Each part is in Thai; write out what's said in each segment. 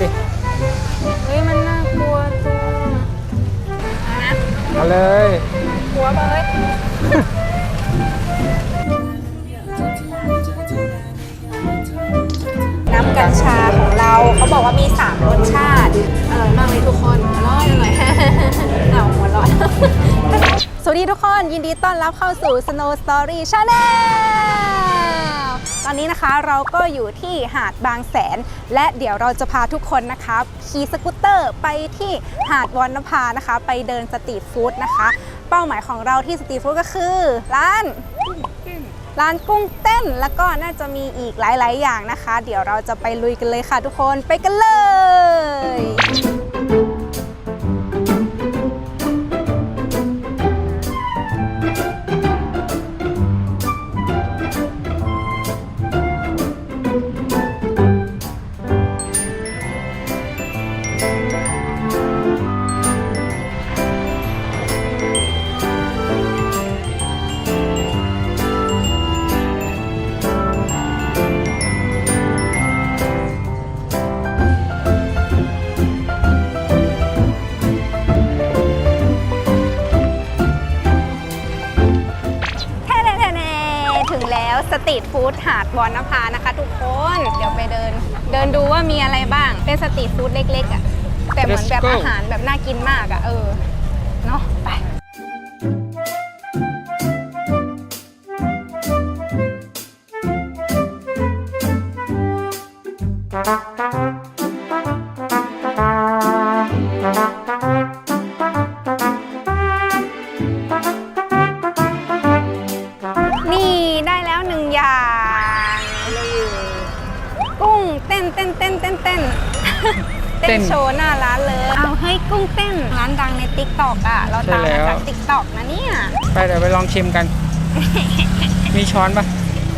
ดิ เฮ้ยมันน่ากลัวตัวเอานะเอาเลย กลัวปะเฮ้ยน้ำกัญชาของเราเขาบอกว่ามี 3 รสชาติ อร่อยมากเลยทุกคนอร่อยอร่อยเอาหัวเร้อน สวัสดีทุกคนยินดีต้อนรับเข้าสู่ Snow Story Channel ตอ นนี้นะคะเราก็อยู่ที่หาดบางแสน และเดี๋ยวเราจะพาทุกคนนะคะขี่สกูตเตอร์ไปที่หาดวอนนภานะคะ ไปเดินสตรีทฟู้ดนะคะ เป้าหมายของเราที่สตรีทฟู้ดก็คือ ร้านร้านกุ้งเต้นแล้วก็น่าจะมีอีกหลาย ๆ อย่างนะคะ เดี๋ยวเราจะไปลุยกันเลยค่ะทุกคนไปกันเลย ฟู้ดหาดวอนนภานะคะ ทุกคน เดี๋ยวไปเดิน เดินดูว่ามีอะไรบ้าง เป็นสตรีทฟู้ดเล็กๆอะ่ะ แต่เหมือนแบบ Let's go อาหารแบบน่ากินมากอะ่ะ เออ เนาะไป นะเนี่ย ไปเดี๋ยวไปลองชิมกัน มีช้อนปะ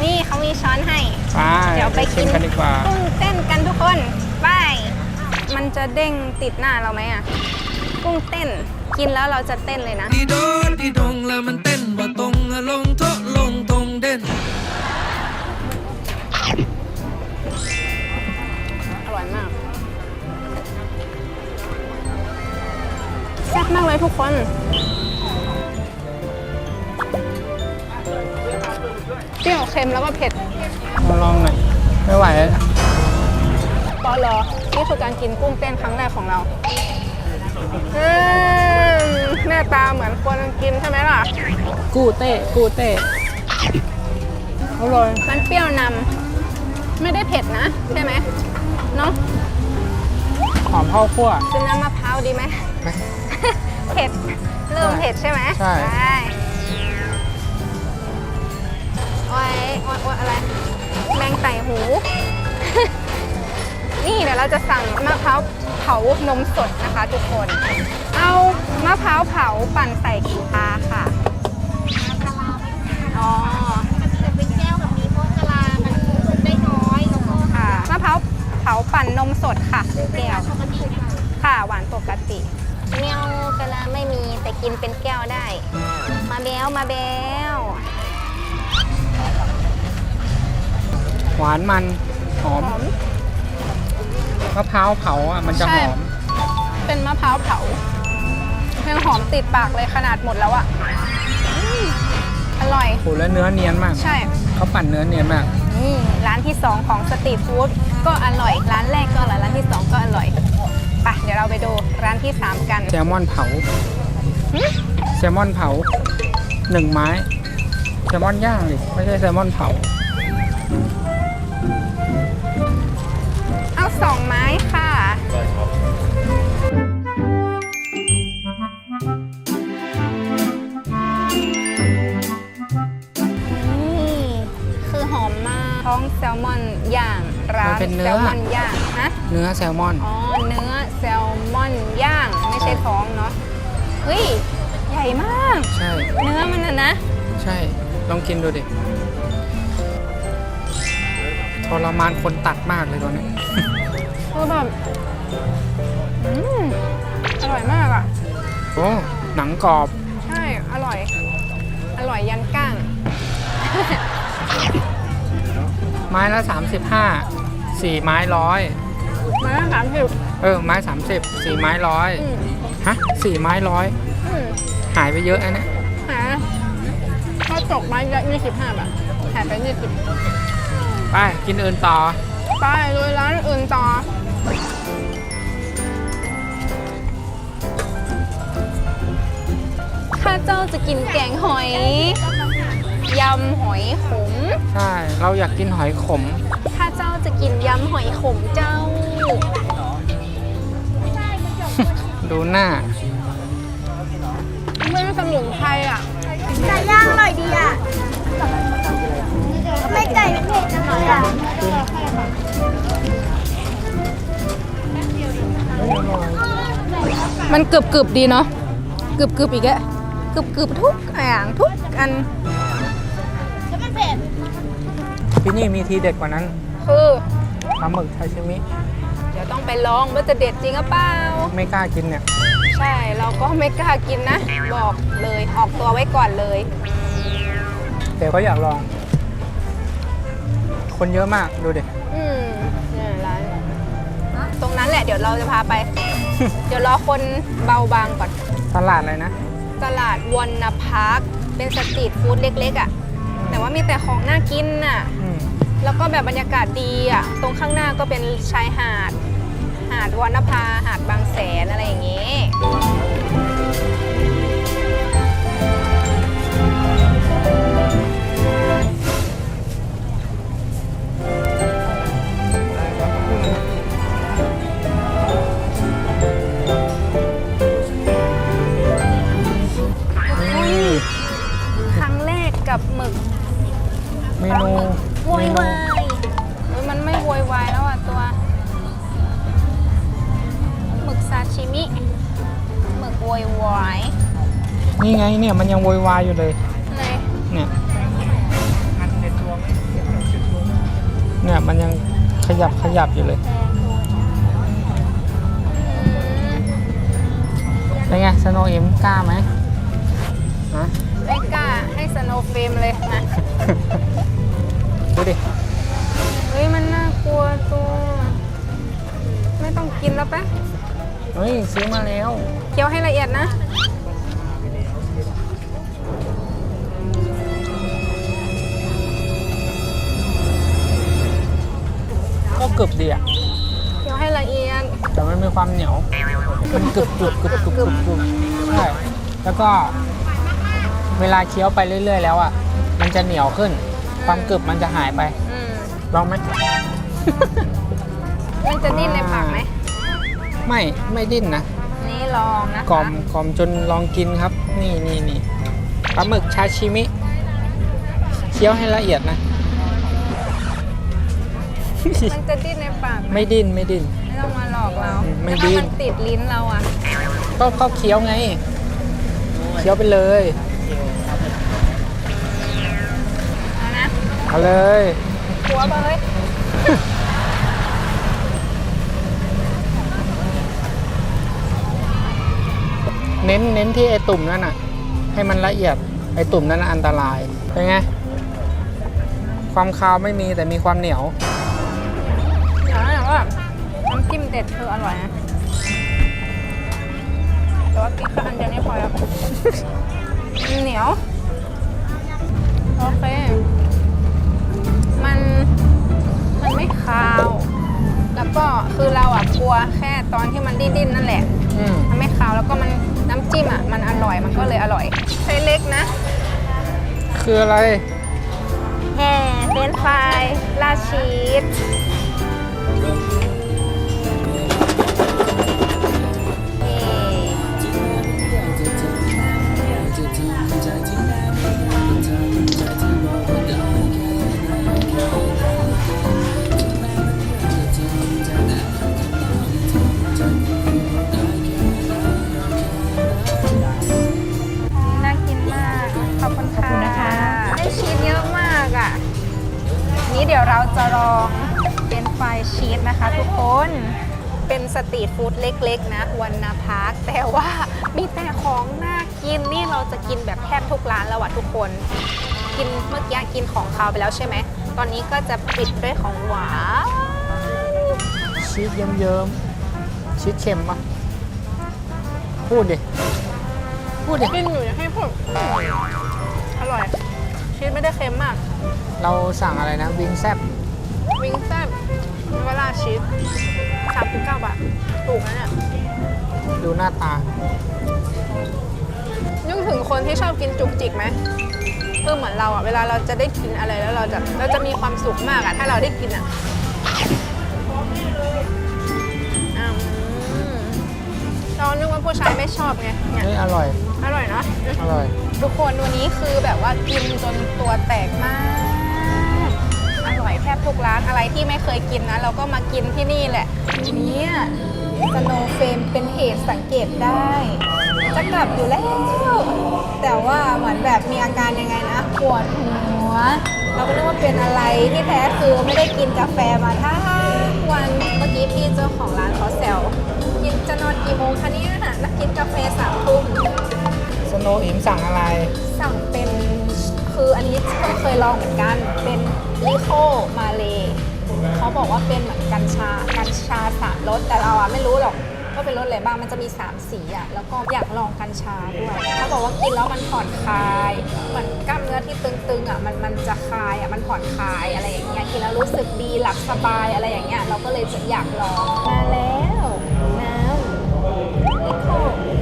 นี่เขามีช้อนให้ ไปเดี๋ยวไปชิมกินกันดีกว่า กุ้งเต้นกันทุกคน ไป มันจะเด้งติดหน้าเราไหมอะ กุ้งเต้น กินแล้วเราจะเต้นเลยนะ ดีโดดดีดงแล้วมันเต้นบ่ตรงอะลงโทะลงตรงเด่น อร่อยมากแซ่บมากเลยทุกคน เปรี้ยวเค็มแล้วก็เผ็ดมาลองหน่อยไม่ไหวแล้วปอลอนี่คือการกินกุ้งเต้นครั้งแรกของเราอืมหน้าตาเหมือนคนกินใช่ไหมล่ะ กูเต้กูเต้อร่อยมันเปรี้ยวนำไม่ได้เผ็ดนะ ใช่ไหมเนาะหอมข้าวคั่ว กินน้ำมะพร้าวดีไหมไหมเผ็ด เริ่มเผ็ดใช่ไหมใช่ ได้ โอ้ยโอ้ยโอ้ยอะไร แมงไต่หู นี่เดี๋ยวเราจะสั่งมะพร้าวเผานมสดนะคะ ทุกคน เอามะพร้าวเผาปั่นใส่กีตาร์ค่ะานมันหอมหอมมะพร้าวเผาอะมันจะใช่หอม เป็นมะพร้าวเผายังหอมติดปากเลยขนาดหมดแล้วอะอืมอร่อยโหแล้วเนื้อเนียนมาก ใช่เขาปั่นเนื้อเนียนมากนี่ร้านที่2ของสตรีทฟู้ดก็อร่อย ร้านแรกก็อร่อย ร้านที่2ก็อร่อยไปเดี๋ยวเราไปดูร้านที่3กันแซลมอนเผาหึแซลมอนเผาหนึ่งไม้แซลมอนย่างดิไม่ใช่แซลมอนเผาเอา เป็นเนื้แซอ ลมอนย่างฮะเนื้อแซลมอน อ๋อเนื้อแซลมอนย่างไม่ใช่ท้องเนาะเฮ้ยใหญ่มาก ใช่ เนื้อมันนะนะใช่ ลองกินดูดิทรมานคนตัดมากเลยตัวเนี้ยคือแบบอืมอร่อยมากอะ โอ้หนังกรอบ ใช่ อร่อย อร่อยยันก้าง ไม้ละ 35 4ไม้ร้อยไม้ละสามสิบเออไม้สามสิบสี่ไม้ร้อยอืมฮะสี่ไม้ร้อยอืมหายไปเยอะนะเนี่ยหาข้าวจกไม้ละยี่สิบห้าบาทหายไปยี่สิบไปกินอื่นต่อ ไปลุยร้านอื่นต่อข้าเจ้าจะกินแกงหอย ยำหอยขม ใช่ เราอยากกินหอยขมข้าเจ้าจะกินยำหอยขมเจ้า ดูหน้าไม่ได้สมุนไพรอะไก่ย่างอร่อยดีอะ ไม่ไก่เผ็ดจังเลยอะมันกรึบกรึบๆดีเนาะกรึบกรึบๆอีกอะกรึบกรึบๆทุกอย่างทุกอันแล้วมันเผ็ดที่นี่มีทีเด็ดกว่านั้น คือปลาหมึกซาชิมิเดี๋ยวต้องไปลองว่าจะเด็ดจริงหรือเปล่า ไม่กล้ากินเนี่ย ใช่เราก็ไม่กล้ากินนะ บอกเลยออกตัวไว้ก่อนเลย แต่ก็อยากลอง คนเยอะมากดูดิอืมเนี่ยร้านตรงนั้นแหละเดี๋ยวเราจะพาไป เดี๋ยวรอคนเบาบางก่อน ตลาดอะไรนะ ตลาดวอนนาพาร์คเป็นสตรีทฟู้ดเล็กๆอะ่ะ แต่ว่ามีแต่ของน่ากินน่ะอืม แล้วก็แบบบรรยากาศดีอะ ตรงข้างหน้าก็เป็นชายหาด หาดวรรณภา หาดบางแสนอะไรอย่างงี้ โวยวายอยู่เลยไหนเนี่ย เนี่ยมันยังขยับขยับอยู่เลยอืมเป็นไงสโนว์เอ็มกล้าไหมฮะ ไม่กล้าให้สโนว์เฟรมเลยนะดูดิ เฮ้ยมันน่ากลัวตัว ไม่ต้องกินแล้วปะเฮ้ย ซื้อมาแล้ว เคี้ยวให้ละเอียดนะ ก็กรึบดีอะเคี้ยวให้ละเอียด แต่มันมีความเหนียวมันกรึบกรึบกรึบกรึบกรึบกรึบใช่แล้วก็เวลาเคี้ยวไปเรื่อย ๆ แล้วอะ มันจะเหนียวขึ้น ความกรึบมันจะหายไป อืมลองไหมมันจะดิ้นในปากไหม ไม่ไม่ดิ้นนะนี่ลองนะคะกลอมกลอมจนลองกินครับ นี่นี่นี่ปลาหมึกชาชิมิ เคี้ยวให้ละเอียดนะ มันจะดิ้นในปากไหมไม่ดิ้นไม่ดิ้น ไม่ต้องมาหลอกเราไม่แล้วดิ้ถ้านมันติดลิ้นเราอะก็ก็เคี้ยวไง เคี้ยวไปเลยเอานะเอาเลยกลัวปะเฮ้ยเน้นเน้นที่ไอตุ่มนั่นน่ะ ให้มันละเอียดไอตุ่มนั้นนะอันตรายเป็นไงความคาวไม่มีแต่มีความเหนียว จิ้มเด็ดคืออร่อยนะ แต่ว่ากินแค่อันเดียวนี่พอแล้วมันเหนียว โอเค มัน มันไม่คาว แล้วก็คือเราอะกลัวแค่ตอนที่มันดิ้นๆนั่นแหละ อืมมันไม่คาวแล้วก็มันน้ำจิ้มอะ มันอร่อยมันก็เลยอร่อยไซส์เล็กนะ คืออะไร แห่เฟรนช์ฟรายราดชีส ดี๋ยวเราจะลองเป็นไฟรายชีสนะคะทุกคน เป็นสตรีทฟู้ดเล็กๆ นะวันนาพาร์คแต่ว่ามีแต่ของน่ากินนี่เราจะกินแบบแทบทุกร้านแล้วอะทุกคน กินเมื่อกี้กินของคาวไปแล้วใช่ไหม ตอนนี้ก็จะปิดด้วยของหวานชีสเยิ้มๆชีสเค็มปะพูดดิ พูดดิกินอยู่อย่าให้พูดอร่อย ชีสไม่ได้เค็มมาก เราสั่งอะไรนะวิงแซบวิงแซ่บเวลาชีส39บาท ถูกนะเนี่ยดูหน้าตา นึกถึงคนที่ชอบกินจุกจิกไหมคือเหมือนเราอะเวลาเราจะได้กินอะไรแล้วเราจะเราจะมีความสุขมากอะถ้าเราได้กินอะ ผู้ชายไม่ชอบไงเนี่ยเฮ้ยอร่อย อร่อยเนอะอร่อย ทุกคนวันนี้คือแบบว่ากินจนตัวแตกมาก อร่อยแทบทุกร้านอะไรที่ไม่เคยกินนะ เราก็มากินที่นี่แหละเนี่ยสโนเฟมเป็นเหตุสังเกตได้ จะกลับอยู่แล้ว แต่ว่าเหมือนแบบมีอาการยังไงนะ ปวดหัว เราก็นึกว่าเป็นอะไรที่แท้คือไม่ได้กินกาแฟมาทั้ง วันเมื่อกี้พี่เจ้าของร้านเขาแซวกินจะนอนกี่โมงคะเนี่ยนักกินกาแฟสามทุ่มสโนว์อิมสั่งอะไร สั่งเป็นคืออันนี้เพิ่งเคยลองเหมือนกันเป็นลิโคมาเลเขาบอกว่าเป็นเหมือนกัญชากัญชาสามรสแต่เราอะไม่รู้หรอกว่าเป็นรสอะไรบ้างมันจะมี 3 สีอะแล้วก็อยากลองกัญชาด้วยเขาบอกว่ากินแล้วมันผ่อนคลายเหมือนกล้ามเนื้อที่ตึงๆอะมันมันจะคลายอะมันผ่อนคลายอะไรอย่างเงี้ยกินแล้วรู้สึกดีหลับสบายอะไรอย่างเงี้ยเราก็เลยจะอยากลองมาแล้วน้ำลิโค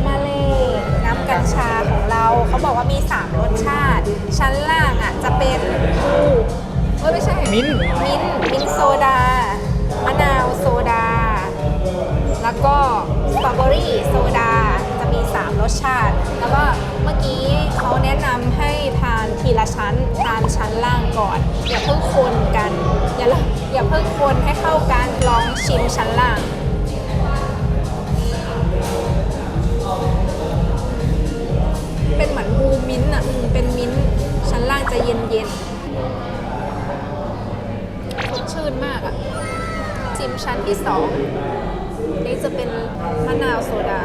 มาเลยน้ำกัญชาของเราเขาบอกว่ามี 3 รสชาติ ชั้นล่างอะจะเป็นอูเอ้ยไม่ใช่มิ้นท์ มิ้นท์มิ้นท์โซดามะนาวโซดา แล้วก็สตรอเบอรี่โซดาจะมี 3 รสชาติ แล้วก็เมื่อกี้เขาแนะนำให้ ทีละชั้นทานชั้นล่างก่อน อย่าเพิ่งคนกันอย่าอย่าเพิ่งคนให้เข้ากันลองชิมชั้นล่างเป็นเหมือนบูมิ้นอะเป็นมิ้นชั้นล่างจะเย็นเย็นสดชื่นมากอะชิมชั้นที่สองนี่จะเป็นมะนาวโซดา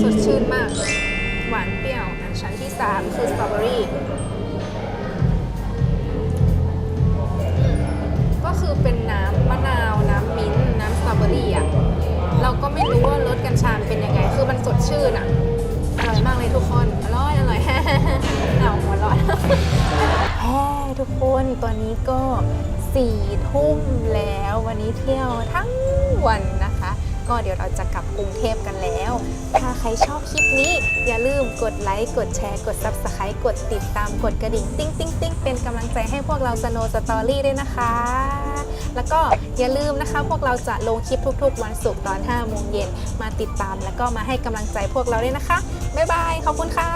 สดชื่นมาก 3 คือสตรอเบอรี่ก็คือเป็นน้ำมะนาวน้ำมิ้นน้ำสตรอเบอรี่อะ เราก็ไม่รู้ว่ารสกัญชาเป็นยังไง คือมันสดชื่นอะ อร่อยมากเลยทุกคน อร่อย อร่อย เอาหมวร้อยแฮ่ทุกคนตอนนี้ก็สี่ทุ่มแล้ววันนี้เที่ยวทั้งวัน ก็เดี๋ยวเราจะกลับกรุงเทพกันแล้ว ถ้าใครชอบคลิปนี้ อย่าลืมกดไลค์ กดแชร์ กด Subscribe กดติดตาม กดกระดิ่ง ติ๊งติ๊งติ๊งเป็นกำลังใจให้พวกเราสโนสตอรี่ด้วยนะคะ แล้วก็อย่าลืมนะคะ พวกเราจะลงคลิปทุกๆ วันศุกร์ตอน5โมงเย็นมาติดตาม แล้วก็มาให้กำลังใจพวกเราด้วยนะคะ บ๊ายบาย ขอบคุณค่ะ